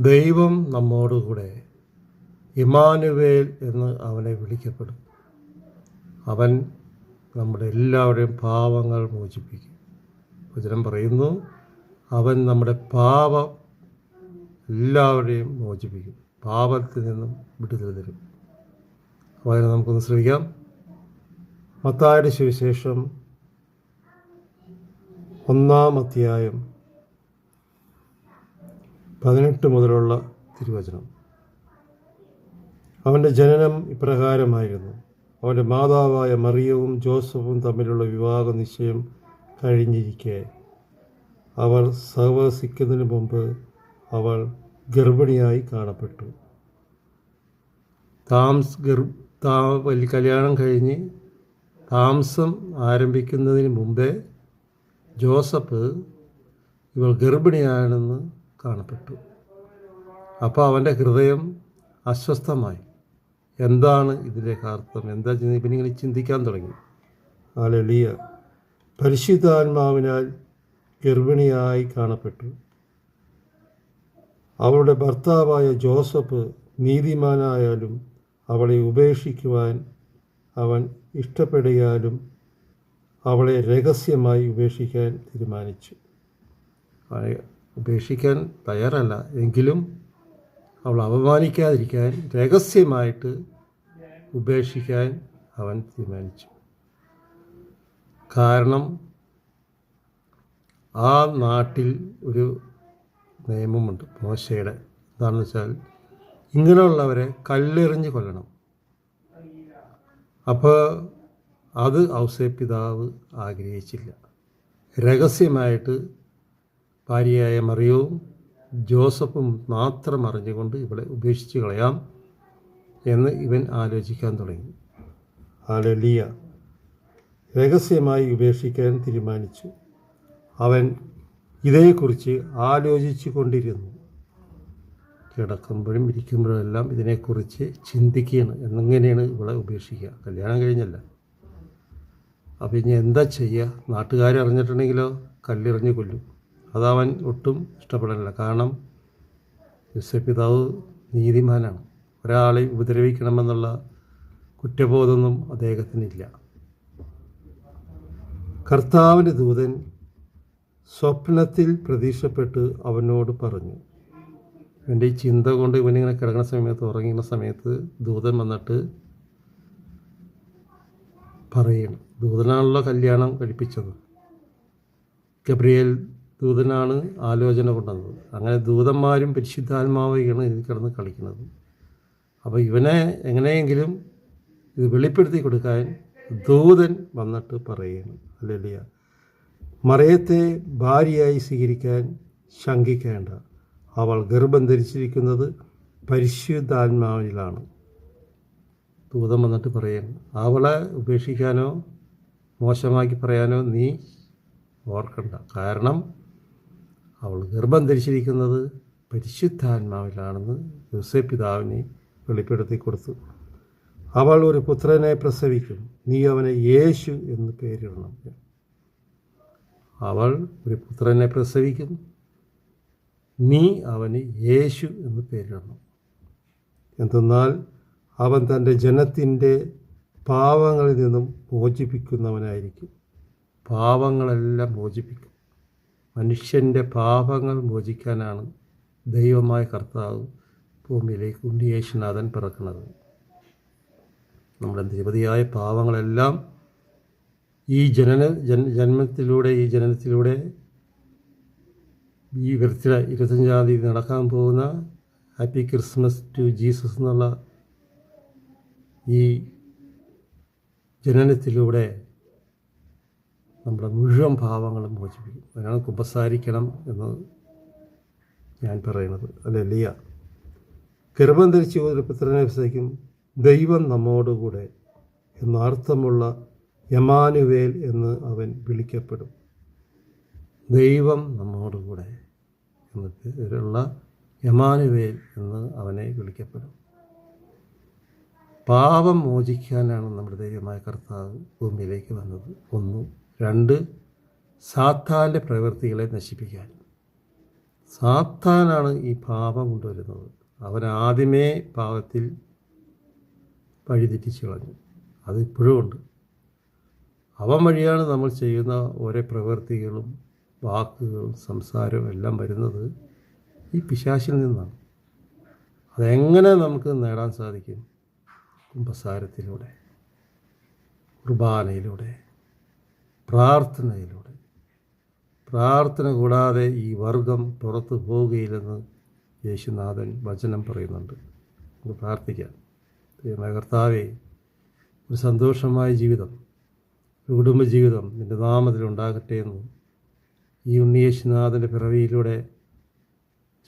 ദൈവം നമ്മോടുകൂടെ ഇമാനുവേൽ എന്ന് അവനെ വിളിക്കപ്പെടും. അവൻ നമ്മുടെ എല്ലാവരുടെയും പാവങ്ങൾ മോചിപ്പിക്കും. വചനം പറയുന്നു അവൻ നമ്മുടെ പാപം എല്ലാവരെയും മോചിപ്പിക്കും. പാപത്തിൽ നിന്നും വിടുതൽ തരും. അതിനെ നമുക്കൊന്ന് ശ്രമിക്കാം. മത്തായുടെ സുവിശേഷം ഒന്നാം അധ്യായം പതിനെട്ട് മുതലുള്ള തിരുവചനം. അവന്റെ ജനനം ഇപ്രകാരമായിരുന്നു. അവന്റെ മാതാവായ മറിയവും ജോസഫും തമ്മിലുള്ള വിവാഹ നിശ്ചയം കഴിഞ്ഞിരിക്കെ. അവർ സഹവസിക്കുന്നതിന് മുമ്പ് അവൾ ഗർഭിണിയായി കാണപ്പെട്ടു. താംസ് ഗർ താ കല്യാണം കഴിഞ്ഞ് താമസം ആരംഭിക്കുന്നതിന് മുമ്പേ ജോസഫ് ഇവൾ ഗർഭിണിയാണെന്ന് കാണപ്പെട്ടു. അപ്പോൾ അവന്റെ ഹൃദയം അസ്വസ്ഥമായി. എന്താണ് ഇതിലേക്ക് അർത്ഥം? എന്താ ചെയ്യുന്നത്? പിന്നെ ഇങ്ങനെ ചിന്തിക്കാൻ തുടങ്ങി. ആ ലളിയ പരിശുദ്ധാത്മാവിനാൽ ഗർഭിണിയായി കാണപ്പെട്ടു. അവളുടെ ഭർത്താവായ ജോസഫ് നീതിമാനായാലും അവളെ ഉപേക്ഷിക്കുവാൻ അവൻ ഇഷ്ടപ്പെടുകയാലും അവളെ രഹസ്യമായി ഉപേക്ഷിക്കാൻ തീരുമാനിച്ചു. ഉപേക്ഷിക്കാൻ തയ്യാറല്ല. എങ്കിലും അവൾ അപമാനിക്കാതിരിക്കാൻ രഹസ്യമായിട്ട് ഉപേക്ഷിക്കാൻ അവൻ തീരുമാനിച്ചു. കാരണം ആ നാട്ടിൽ ഒരു നിയമമുണ്ട് മോശയുടെ. എന്താണെന്ന് വെച്ചാൽ ഇങ്ങനെയുള്ളവരെ കല്ലെറിഞ്ഞ് കൊല്ലണം. അപ്പോൾ അത് ഔസേ പിതാവ് ആഗ്രഹിച്ചില്ല. രഹസ്യമായിട്ട് ഭാര്യയായ മറിയവും ജോസഫും മാത്രം അറിഞ്ഞുകൊണ്ട് ഇവളെ ഉപേക്ഷിച്ച് കളയാം എന്ന് ഇവൻ ആലോചിക്കാൻ തുടങ്ങി. ആലലിയ രഹസ്യമായി ഉപേക്ഷിക്കാൻ തീരുമാനിച്ചു. അവൻ ഇതേക്കുറിച്ച് ആലോചിച്ചു കൊണ്ടിരുന്നു. കിടക്കുമ്പോഴും ഇരിക്കുമ്പോഴും എല്ലാം ഇതിനെക്കുറിച്ച് ചിന്തിക്കുകയാണ്. എന്നെങ്ങനെയാണ് ഇവളെ ഉപേക്ഷിക്കുക? കല്യാണം കഴിഞ്ഞല്ല. അപ്പം ഇനി എന്താ ചെയ്യുക? നാട്ടുകാരെ അറിഞ്ഞിട്ടുണ്ടെങ്കിലോ കല്ലെറിഞ്ഞ് കൊല്ലും. അതവൻ ഒട്ടും ഇഷ്ടപ്പെടാനില്ല. കാരണം യുസപിതാവ് നീതിമാനാണ്. ഒരാളെ ഉപദ്രവിക്കണമെന്നുള്ള കുറ്റബോധമൊന്നും അദ്ദേഹത്തിനില്ല. കർത്താവിന്റെ ദൂതൻ സ്വപ്നത്തിൽ പ്രതീക്ഷപ്പെട്ട് അവനോട് പറഞ്ഞു എന്റെ ഈ ചിന്ത കൊണ്ട് ഇവനിങ്ങനെ കിടക്കുന്ന സമയത്ത് ഉറങ്ങുന്ന സമയത്ത് ദൂതൻ വന്നിട്ട് പറയണം ദൂതനാണല്ലോ കല്യാണം കഴിപ്പിച്ചത്. ഗബ്രിയേൽ ദൂതനാണ് ആലോചന കൊണ്ടുവന്നത് അങ്ങനെ ദൂതന്മാരും പരിശുദ്ധാത്മാവുകയാണ് ഇതിൽ കിടന്ന് കളിക്കുന്നത്. അപ്പോൾ ഇവനെ എങ്ങനെയെങ്കിലും ഇത് വെളിപ്പെടുത്തി കൊടുക്കാൻ ദൂതൻ വന്നിട്ട് പറയുന്നു അല്ലെ മറയത്തെ ഭാര്യയായി സ്വീകരിക്കാൻ ശങ്കിക്കേണ്ട. അവൾ ഗർഭം ധരിച്ചിരിക്കുന്നത് പരിശുദ്ധാത്മാവിലാണ്. ദൂതം വന്നിട്ട് പറയുന്നു അവളെ ഉപേക്ഷിക്കാനോ മോശമാക്കി പറയാനോ നീ ഓർക്കണ്ട. കാരണം അവൾ ഗർഭം ധരിച്ചിരിക്കുന്നത് പരിശുദ്ധാത്മാവിലാണെന്ന് യുസെ പിതാവിനെ വെളിപ്പെടുത്തി കൊടുത്തു. അവൾ ഒരു പുത്രനെ പ്രസവിക്കും. നീ അവനെ യേശു എന്ന് പേരിടണം. അവൾ ഒരു പുത്രനെ പ്രസവിക്കും. നീ അവന് യേശു എന്ന് പേരിടണം. എന്തെന്നാൽ അവൻ തന്റെ ജനത്തിന്റെ പാവങ്ങളിൽ നിന്നും മോചിപ്പിക്കുന്നവനായിരിക്കും. പാവങ്ങളെല്ലാം മോചിപ്പിക്കും. മനുഷ്യന്റെ പാപങ്ങൾ മോചിക്കാനാണ് ദൈവമായ കർത്താവ് ഭൂമിയിലേക്ക് ഉണ്ണിയേശുനാഥൻ പിറക്കുന്നത്. നമ്മുടെ നിരവധിയായ പാപങ്ങളെല്ലാം ഈ ജനന ജൻ ജന്മത്തിലൂടെ ഈ ജനനത്തിലൂടെ ഈ വൃത്തി ഇരുപത്തഞ്ചാം തീയതി നടക്കാൻ പോകുന്ന ഹാപ്പി ക്രിസ്മസ് ടു ജീസസ് എന്നുള്ള ഈ ജനനത്തിലൂടെ നമ്മുടെ മുഴുവൻ ഭാവങ്ങളും മോചിപ്പിക്കും. അതിനാണ് കുമ്പസാരിക്കണം എന്ന് ഞാൻ പറയുന്നത്. അല്ലെ ലിയ? ഗർഭം ധരിച്ച് ഒരു പുത്രനെ ദൈവം നമ്മോടുകൂടെ എന്നർത്ഥമുള്ള യമാനുവേൽ എന്ന് അവൻ വിളിക്കപ്പെടും. ദൈവം നമ്മോടുകൂടെ എന്ന പേരുള്ള യമാനുവേൽ എന്ന് അവനെ വിളിക്കപ്പെടും. പാപം മോചിക്കാനാണ് നമ്മുടെ ദൈവമായ കർത്താവ് ഭൂമിയിലേക്ക് വന്നത്. ഒന്ന് രണ്ട് സാത്താന്റെ പ്രവൃത്തികളെ നശിപ്പിക്കാൻ. സാത്താനാണ് ഈ പാപം കൊണ്ടുവരുന്നത്. അവൻ പാപത്തിൽ വഴിതെറ്റിച്ച് കളഞ്ഞു അത് ഇപ്പോഴും ഉണ്ട്. അവൻ വഴിയാണ് നമ്മൾ ചെയ്യുന്ന ഓരോ പ്രവൃത്തികളും വാക്കുകളും സംസാരവും എല്ലാം വരുന്നത് ഈ പിശാശിൽ നിന്നാണ്. അതെങ്ങനെ നമുക്ക് നേടാൻ സാധിക്കും? കുംഭസാരത്തിലൂടെ കുർബാനയിലൂടെ. പ്രാർത്ഥനയിലൂടെ. പ്രാർത്ഥന കൂടാതെ ഈ വർഗം പുറത്തു പോവുകയില്ലെന്ന് യേശുനാഥൻ വചനം പറയുന്നുണ്ട്. നമുക്ക് പ്രാർത്ഥിക്കാം. കർത്താവെ ഒരു സന്തോഷമായ ജീവിതം ഒരു കുടുംബജീവിതം നിന്റെ നാമത്തിൽ ഉണ്ടാകട്ടെ എന്ന് ഈ ഉണ്ണിയേശുനാഥന്റെ പിറവിയിലൂടെ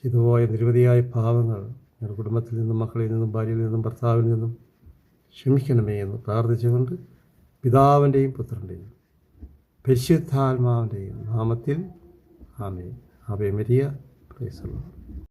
ചെയ്തുപോയ നിരവധിയായ പാവങ്ങൾ ഞങ്ങളുടെ കുടുംബത്തിൽ നിന്നും മക്കളിൽ നിന്നും ഭാര്യയിൽ നിന്നും ഭർത്താവിൽ നിന്നും ക്ഷമിക്കണമേ എന്ന് പ്രാർത്ഥിച്ചുകൊണ്ട് പിതാവിന്റെയും പുത്രന്റെയും പരിശുദ്ധാത്മാവിന്റെയും നാമത്തിൽ ആമേ ആമേ മരിയ. പ്രൈസല്ലോ